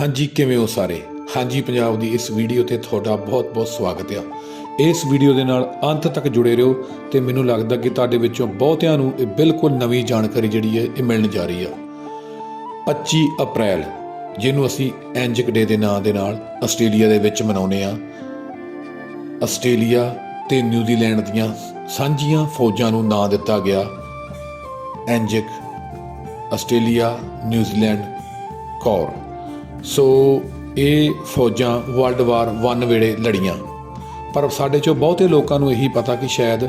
ਹਾਂਜੀ, ਕਿਵੇਂ ਹੋ ਸਾਰੇ? ਹਾਂਜੀ, ਪੰਜਾਬ ਦੀ ਇਸ ਵੀਡੀਓ ਤੇ ਤੁਹਾਡਾ ਬਹੁਤ-ਬਹੁਤ ਸਵਾਗਤ ਹੈ ਇਸ ਵੀਡੀਓ ਦੇ ਨਾਲ ਅੰਤ ਤੱਕ ਜੁੜੇ ਰਹੋ ਤੇ ਮੈਨੂੰ ਲੱਗਦਾ ਕਿ ਤੁਹਾਡੇ ਵਿੱਚੋਂ ਬਹੁਤਿਆਂ ਨੂੰ ਇਹ ਬਿਲਕੁਲ ਨਵੀਂ ਜਾਣਕਾਰੀ ਜਿਹੜੀ ਹੈ, ਇਹ ਮਿਲਣ ਜਾ ਰਹੀ ਆ। 25 ਅਪ੍ਰੈਲ, ਜਿਹਨੂੰ ਅਸੀਂ ਐਂਜਕ ਡੇ ਦੇ ਨਾਂ ਦੇ ਨਾਲ ਆਸਟ੍ਰੇਲੀਆ ਦੇ ਵਿੱਚ ਮਨਾਉਂਦੇ ਆ ਆਸਟ੍ਰੇਲੀਆ ਤੇ ਨਿਊਜ਼ੀਲੈਂਡ ਦੀਆਂ ਸਾਂਝੀਆਂ ਫੌਜਾਂ ਨੂੰ ਨਾਂ ਦਿੱਤਾ ਗਿਆ। Anzac, Australia, New Zealand, corps. So ਇਹ ਫੌਜਾਂ ਵਰਲਡ ਵਾਰ 1 ਵੇਲੇ ਲੜੀਆਂ। ਪਰ ਸਾਡੇ ਚੋਂ ਬਹੁਤੇ ਲੋਕਾਂ ਨੂੰ ਇਹੀ ਪਤਾ ਕਿ ਸ਼ਾਇਦ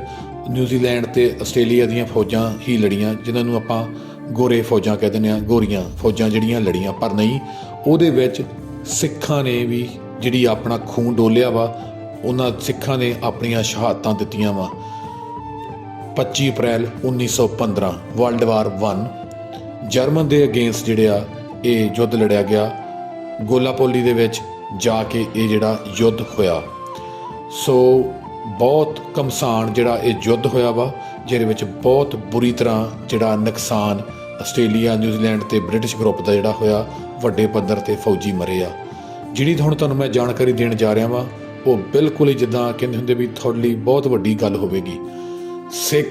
ਨਿਊਜ਼ੀਲੈਂਡ ਤੇ ਆਸਟ੍ਰੇਲੀਆ ਦੀਆਂ ਫੌਜਾਂ ਹੀ ਲੜੀਆਂ, ਜਿਨ੍ਹਾਂ ਨੂੰ ਆਪਾਂ ਗੋਰੇ ਫੌਜਾਂ ਕਹਿ ਦਿੰਦੇ ਆ ਗੋਰੀਆਂ ਫੌਜਾਂ ਜਿਹੜੀਆਂ ਲੜੀਆਂ। ਪਰ ਨਹੀਂ, ਉਹਦੇ ਵਿੱਚ ਸਿੱਖਾਂ ਨੇ ਵੀ ਜਿਹੜੀ ਆਪਣਾ ਖੂਨ ਡੋਲਿਆ ਵਾ, ਉਹਨਾਂ ਸਿੱਖਾਂ ਨੇ ਆਪਣੀਆਂ ਸ਼ਹਾਦਤਾਂ ਦਿੱਤੀਆਂ ਵਾ। 25 ਅਪ੍ਰੈਲ 1915 ਵਰਲਡ ਵਾਰ 1 ਜਰਮਨ ਦੇ ਅਗੇਂਸਟ ਜਿਹੜੇ ਆ, ਇਹ ਯੁੱਧ ਲੜਿਆ ਗਿਆ। ਗੋਲਾਪੋਲੀ ਦੇ ਵਿੱਚ ਜਾ ਕੇ ਇਹ ਜਿਹੜਾ ਯੁੱਧ ਹੋਇਆ। ਸੋ ਬਹੁਤ ਕਮਸਾਨ ਜਿਹੜਾ ਇਹ ਯੁੱਧ ਹੋਇਆ ਵਾ, ਜਿਹਦੇ ਵਿੱਚ ਬਹੁਤ ਬੁਰੀ ਤਰ੍ਹਾਂ ਜਿਹੜਾ ਨੁਕਸਾਨ ਆਸਟ੍ਰੇਲੀਆ, ਨਿਊਜ਼ੀਲੈਂਡ ਤੇ ਬ੍ਰਿਟਿਸ਼ ਗਰੁੱਪ ਦਾ ਜਿਹੜਾ ਹੋਇਆ, ਵੱਡੇ ਪੱਧਰ ਤੇ ਫੌਜੀ ਮਰੇ ਆ। ਜਿਹੜੀ ਹੁਣ ਤੁਹਾਨੂੰ ਮੈਂ ਜਾਣਕਾਰੀ ਦੇਣ ਜਾ ਰਿਹਾ ਵਾਂ, ਉਹ ਬਿਲਕੁਲ ਹੀ ਜਿੱਦਾਂ ਕਹਿੰਦੇ ਹੁੰਦੇ ਵੀ ਤੁਹਾਡੇ ਲਈ ਬਹੁਤ ਵੱਡੀ ਗੱਲ ਹੋਵੇਗੀ। ਸਿੱਖ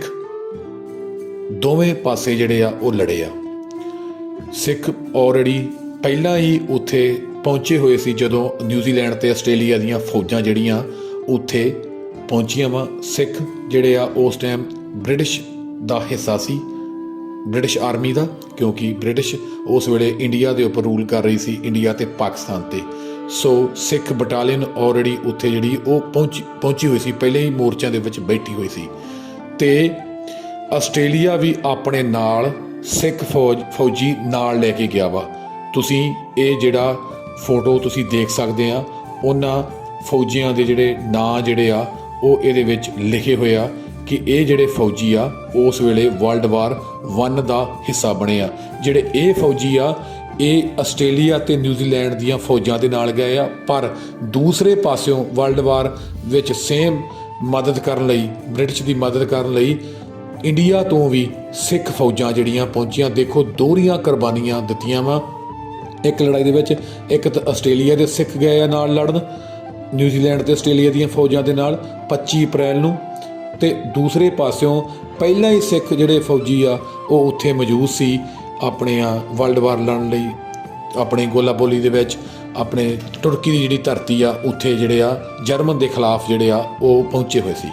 ਦੋਵੇਂ ਪਾਸੇ ਜਿਹੜੇ ਆ, ਉਹ ਲੜੇ ਆ। ਸਿੱਖ ਆਲਰੇਡੀ ਪਹਿਲਾਂ ਹੀ ਉੱਥੇ ਪਹੁੰਚੇ ਹੋਏ ਸੀ ਜਦੋਂ ਨਿਊਜ਼ੀਲੈਂਡ ਤੇ ਆਸਟ੍ਰੇਲੀਆ ਦੀਆਂ ਫੌਜਾਂ ਜਿਹੜੀਆਂ ਉੱਥੇ ਪਹੁੰਚੀਆਂ ਵਾ, ਸਿੱਖ ਜਿਹੜੇ ਆ, ਉਸ ਟਾਈਮ ਬ੍ਰਿਟਿਸ਼ ਦਾ ਹਿੱਸਾ ਸੀ ਬ੍ਰਿਟਿਸ਼ ਆਰਮੀ ਦਾ, ਕਿਉਂਕਿ ਬ੍ਰਿਟਿਸ਼ ਉਸ ਵੇਲੇ ਇੰਡੀਆ ਦੇ ਉੱਪਰ ਰੂਲ ਕਰ ਰਹੀ ਸੀ ਇੰਡੀਆ ਤੇ ਪਾਕਿਸਤਾਨ ਤੇ। ਸੋ ਸਿੱਖ ਬਟਾਲੀਅਨ ਆਲਰੇਡੀ ਉੱਥੇ ਜਿਹੜੀ ਉਹ ਪਹੁੰਚੀ ਪਹੁੰਚੀ ਹੋਈ ਸੀ, ਪਹਿਲੇ ਹੀ ਮੋਰਚਿਆਂ ਦੇ ਵਿੱਚ ਬੈਠੀ ਹੋਈ ਸੀ। ਤੇ ਆਸਟ੍ਰੇਲੀਆ ਵੀ ਆਪਣੇ ਨਾਲ ਸਿੱਖ ਫੌਜ, ਫੌਜੀ ਨਾਲ ਲੈ ਕੇ ਗਿਆ ਵਾ। ਤੁਸੀਂ ਇਹ ਜਿਹੜਾ ਫੋਟੋ ਤੁਸੀਂ ਦੇਖ ਸਕਦੇ ਆ, ਉਹਨਾਂ ਫੌਜੀਆਂ ਦੇ ਜਿਹੜੇ ਨਾਂ ਜਿਹੜੇ ਆ, ਉਹ ਇਹਦੇ ਵਿੱਚ ਲਿਖੇ ਹੋਏ ਆ ਕਿ ਇਹ ਜਿਹੜੇ ਫੌਜੀ ਆ, ਉਸ ਵੇਲੇ ਵਰਲਡ ਵਾਰ 1 ਦਾ ਹਿੱਸਾ ਬਣੇ ਆ। ਜਿਹੜੇ ਇਹ ਫੌਜੀ ਆ, ਇਹ ਆਸਟ੍ਰੇਲੀਆ ਤੇ ਨਿਊਜ਼ੀਲੈਂਡ ਦੀਆਂ ਫੌਜਾਂ ਦੇ ਨਾਲ ਗਏ ਆ, ਪਰ ਦੂਸਰੇ ਪਾਸਿਓਂ ਵਰਲਡ ਵਾਰ ਵਿੱਚ ਸੇਮ ਮਦਦ ਕਰਨ ਲਈ, ਬ੍ਰਿਟਿਸ਼ ਦੀ ਮਦਦ ਕਰਨ ਲਈ ਇੰਡੀਆ ਤੋਂ ਵੀ ਸਿੱਖ ਫੌਜਾਂ ਜਿਹੜੀਆਂ ਪਹੁੰਚੀਆਂ, ਦੇਖੋ, ਦੋਹਰੀਆਂ ਕੁਰਬਾਨੀਆਂ ਦਿੱਤੀਆਂ ਵਾ। ਇੱਕ ਲੜਾਈ ਦੇ ਵਿੱਚ ਇੱਕ ਤਾਂ ਆਸਟ੍ਰੇਲੀਆ ਦੇ ਸਿੱਖ ਗਏ ਆ ਨਾਲ ਲੜਨ, ਨਿਊਜ਼ੀਲੈਂਡ ਤੇ ਆਸਟ੍ਰੇਲੀਆ ਦੀਆਂ ਫੌਜਾਂ ਦੇ ਨਾਲ 25 ਅਪ੍ਰੈਲ ਨੂੰ ਤੇ ਦੂਸਰੇ ਪਾਸਿਓਂ ਪਹਿਲਾਂ ਹੀ ਸਿੱਖ ਜਿਹੜੇ ਫੌਜੀ ਆ, ਉਹ ਉੱਥੇ ਮੌਜੂਦ ਸੀ ਆਪਣੇ ਆ ਵਰਲਡ ਵਾਰ ਲੜਨ ਲਈ, ਆਪਣੇ ਗੋਲਾਬੋਲੀ ਦੇ ਵਿੱਚ, ਆਪਣੇ ਤੁਰਕੀ ਦੀ ਜਿਹੜੀ ਧਰਤੀ ਆ, ਉੱਥੇ ਜਿਹੜੇ ਆ ਜਰਮਨ ਦੇ ਖਿਲਾਫ ਜਿਹੜੇ ਆ, ਉਹ ਪਹੁੰਚੇ ਹੋਏ ਸੀ।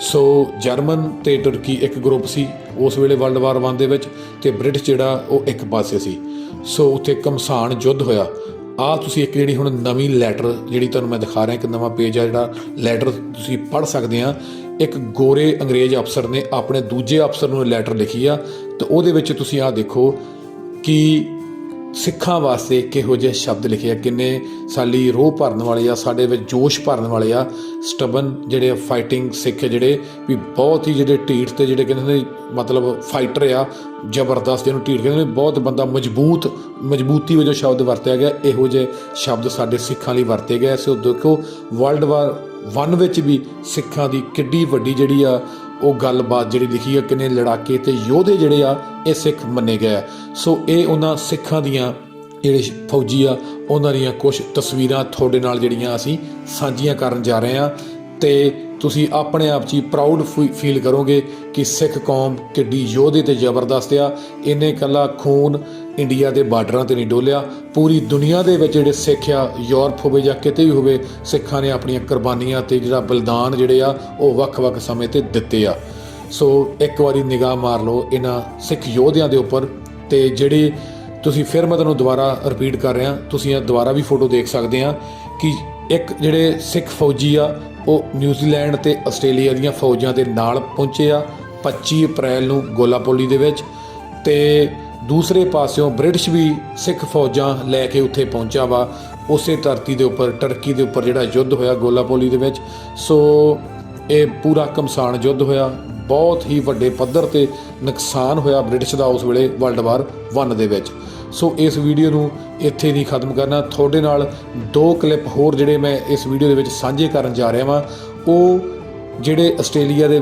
ਸੋ ਜਰਮਨ ਤੇ ਤੁਰਕੀ ਇੱਕ ਗਰੁੱਪ ਸੀ, ਉਸ ਵੇਲੇ ਵਰਲਡ ਵਾਰ 1 ਦੇ ਵਿੱਚ ਤੇ ਬ੍ਰਿਟਿਸ਼ ਜਿਹੜਾ ਉਹ ਇੱਕ ਪਾਸੇ ਸੀ। ਸੋ ਉੱਥੇ ਕਮਸਾਨ ਯੁੱਧ ਹੋਇਆ। ਆ ਤੁਸੀਂ ਇੱਕ ਜਿਹੜੀ ਹੁਣ ਨਵੀਂ ਲੈਟਰ ਜਿਹੜੀ ਤੁਹਾਨੂੰ ਮੈਂ ਦਿਖਾ ਰਿਹਾ, ਇੱਕ ਨਵਾਂ ਪੇਜ ਆ ਜਿਹੜਾ ਲੈਟਰ ਤੁਸੀਂ ਪੜ੍ਹ ਸਕਦੇ ਆ, ਇੱਕ ਗੋਰੇ ਅੰਗਰੇਜ਼ ਅਫਸਰ ਨੇ ਆਪਣੇ ਦੂਜੇ ਅਫਸਰ ਨੂੰ ਲੈਟਰ ਲਿਖੀ ਆ ਤੇ ਉਹਦੇ ਵਿੱਚ ਤੁਸੀਂ ਆ ਦੇਖੋ ਕਿ ਸਿੱਖਾਂ ਵਾਸਤੇ ਕਿਹੋ ਜਿਹੇ ਸ਼ਬਦ ਲਿਖੇ ਆ, ਕਿੰਨੇ ਸਾਲੀ ਰੋਹ ਭਰਨ ਵਾਲੇ ਆ, ਸਾਡੇ ਵਿੱਚ ਜੋਸ਼ ਭਰਨ ਵਾਲੇ ਆ, ਸਟਬਨ ਜਿਹੜੇ ਫਾਈਟਿੰਗ ਸਿੱਖ ਜਿਹੜੇ, ਵੀ ਬਹੁਤ ਹੀ ਜਿਹੜੇ ਢੀਠ ਤੇ ਜਿਹੜੇ ਕਹਿੰਦੇ ਨੇ, ਮਤਲਬ ਫਾਈਟਰ ਆ, ਜ਼ਬਰਦਸਤ ਜਿਹਨੂੰ ਢੀਠ ਕਹਿੰਦੇ ਨੇ, ਬਹੁਤ ਬੰਦਾ ਮਜ਼ਬੂਤ, ਮਜ਼ਬੂਤੀ ਵਜੋਂ ਸ਼ਬਦ ਵਰਤਿਆ ਗਿਆ, ਇਹੋ ਜਿਹੇ ਸ਼ਬਦ ਸਾਡੇ ਸਿੱਖਾਂ ਲਈ ਵਰਤੇ ਗਏ ਸੋ ਦੇਖੋ ਵਰਲਡ ਵਾਰ 1 ਵਿੱਚ ਵੀ ਸਿੱਖਾਂ ਦੀ ਕਿੱਡੀ ਵੱਡੀ ਜਿਹੜੀ ਆ ਉਹ ਗੱਲਬਾਤ ਜਿਹੜੀ ਲਿਖੀ ਆ ਕਿੰਨੇ ਲੜਾਕੇ ਤੇ ਯੋਧੇ ਜਿਹੜੇ ਆ, ਇਹ ਸਿੱਖ ਮੰਨੇ ਗਏ ਆ। ਸੋ ਇਹ ਉਹਨਾਂ ਸਿੱਖਾਂ ਦੀਆਂ ਜਿਹੜੇ ਫੌਜੀ ਆ, ਉਹਨਾਂ ਦੀਆਂ ਕੁਝ ਤਸਵੀਰਾਂ ਤੁਹਾਡੇ ਨਾਲ ਜਿਹੜੀਆਂ ਅਸੀਂ ਸਾਂਝੀਆਂ ਕਰਨ ਜਾ ਰਹੇ ਹਾਂ ਤੇ ਤੁਸੀਂ ਆਪਣੇ ਆਪ 'ਚ ਹੀ ਪ੍ਰਾਊਡ ਫੀਲ ਕਰੋਗੇ ਕਿ ਸਿੱਖ ਕੌਮ ਕਿੱਡੀ ਯੋਧੇ ਤੇ ਜ਼ਬਰਦਸਤ ਆ। ਇਹਨੇ ਕੱਲਾ ਖੂਨ ਇੰਡੀਆ ਦੇ ਬਾਰਡਰਾਂ ਤੇ ਨਹੀਂ ਡੋਲਿਆ, ਪੂਰੀ ਦੁਨੀਆ ਦੇ ਵਿੱਚ ਜਿਹੜੇ ਸਿੱਖ ਆ, ਯੂਰਪ ਹੋਵੇ ਜਾਂ ਕਿਤੇ ਵੀ ਹੋਵੇ, ਸਿੱਖਾਂ ਨੇ ਆਪਣੀਆਂ ਕੁਰਬਾਨੀਆਂ ਤੇ ਜਿਹੜਾ ਬਲੀਦਾਨ ਜਿਹੜੇ ਆ, ਉਹ ਵੱਖ-ਵੱਖ ਸਮੇਂ ਤੇ ਦਿੱਤੇ ਆ। ਸੋ ਇੱਕ ਵਾਰੀ ਨਿਗਾਹ ਮਾਰ ਲਓ ਇਹਨਾਂ ਸਿੱਖ ਯੋਧਿਆਂ ਦੇ ਉੱਪਰ ਤੇ ਜਿਹੜੇ ਤੁਸੀਂ ਫਿਰ ਮੈਂ ਤੁਹਾਨੂੰ ਦੁਬਾਰਾ ਰਿਪੀਟ ਕਰ ਰਿਹਾ, ਤੁਸੀਂ ਇਹ ਦੁਬਾਰਾ ਵੀ ਫੋਟੋ ਦੇਖ ਸਕਦੇ ਆ ਕਿ ਇੱਕ ਜਿਹੜੇ ਸਿੱਖ ਫੌਜੀ ਆ, ਉਹ ਨਿਊਜ਼ੀਲੈਂਡ ਤੇ ਆਸਟ੍ਰੇਲੀਆ ਦੀਆਂ ਫੌਜਾਂ ਦੇ ਨਾਲ ਪਹੁੰਚੇ ਆ 25 ਅਪ੍ਰੈਲ ਨੂੰ ਗੋਲਾਪੋਲੀ ਦੇ ਵਿੱਚ ਤੇ ਦੂਸਰੇ ਪਾਸਿਓਂ ਬ੍ਰਿਟਿਸ਼ ਵੀ ਸਿੱਖ ਫੌਜਾਂ ਲੈ ਕੇ ਉੱਥੇ ਪਹੁੰਚਾ ਵਾ। ਉਸੇ ਧਰਤੀ ਦੇ ਉੱਪਰ, ਟਰਕੀ ਦੇ ਉੱਪਰ ਜਿਹੜਾ ਯੁੱਧ ਹੋਇਆ ਗੋਲਾਪੋਲੀ ਦੇ ਵਿੱਚ, ਸੋ ਇਹ ਪੂਰਾ ਕਮਸਾਨ ਯੁੱਧ ਹੋਇਆ। ਬਹੁਤ ਹੀ ਵੱਡੇ ਪੱਧਰ ਤੇ ਨੁਕਸਾਨ ਹੋਇਆ ਬ੍ਰਿਟਿਸ਼ ਦਾ ਉਸ ਵੇਲੇ ਵਰਲਡ ਵਾਰ 1 ਦੇ ਵਿੱਚ। ਸੋ ਇਸ ਵੀਡੀਓ ਨੂੰ ਇੱਥੇ ਨਹੀਂ ਖਤਮ ਕਰਨਾ। ਤੁਹਾਡੇ ਨਾਲ ਦੋ ਕਲਿੱਪ ਹੋਰ ਜਿਹੜੇ ਮੈਂ ਇਸ ਵੀਡੀਓ ਦੇ ਵਿੱਚ ਸਾਂਝੇ ਕਰਨ ਜਾ ਰਿਹਾ ਵਾਂ, ਉਹ ਜਿਹੜੇ ਆਸਟ੍ਰੇਲੀਆ ਦੇ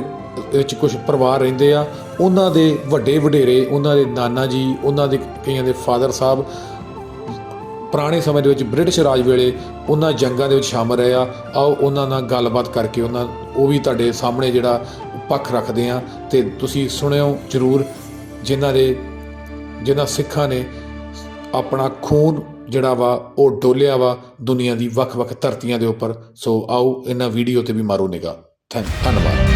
ਵਿੱਚ ਕੁਝ ਪਰਿਵਾਰ ਰਹਿੰਦੇ ਆ ਉਹਨਾਂ ਦੇ ਵੱਡੇ ਵਡੇਰੇ, ਉਹਨਾਂ ਦੇ ਨਾਨਾ ਜੀ, ਉਹਨਾਂ ਦੇ ਕਈਆਂ ਦੇ ਫਾਦਰ ਸਾਹਿਬ, ਪੁਰਾਣੇ ਸਮੇਂ ਦੇ ਵਿੱਚ ਬ੍ਰਿਟਿਸ਼ ਰਾਜ ਵੇਲੇ ਉਹਨਾਂ ਜੰਗਾਂ ਦੇ ਵਿੱਚ ਸ਼ਾਮਲ ਰਹੇ ਆ। ਆਓ ਉਹਨਾਂ ਨਾਲ ਗੱਲਬਾਤ ਕਰਕੇ ਉਹਨਾਂ, ਉਹ ਵੀ ਤੁਹਾਡੇ ਸਾਹਮਣੇ ਜਿਹੜਾ ਪੱਖ ਰੱਖਦੇ ਆ ਤੇ ਤੁਸੀਂ ਸੁਣਿਓ ਜ਼ਰੂਰ ਜਿਨ੍ਹਾਂ ਦੇ, ਜਿਨ੍ਹਾਂ ਸਿੱਖਾਂ ਨੇ ਆਪਣਾ ਖੂਨ ਜਿਹੜਾ ਵਾ, ਉਹ ਡੋਲਿਆ ਵਾ ਦੁਨੀਆ ਦੀ ਵੱਖ-ਵੱਖ ਧਰਤੀਆਂ ਦੇ ਉੱਪਰ। ਸੋ ਆਓ ਇਹਨਾਂ ਵੀਡੀਓ ਤੇ ਵੀ ਮਾਰੋ ਨਿਗਾ ਧੰਨਵਾਦ।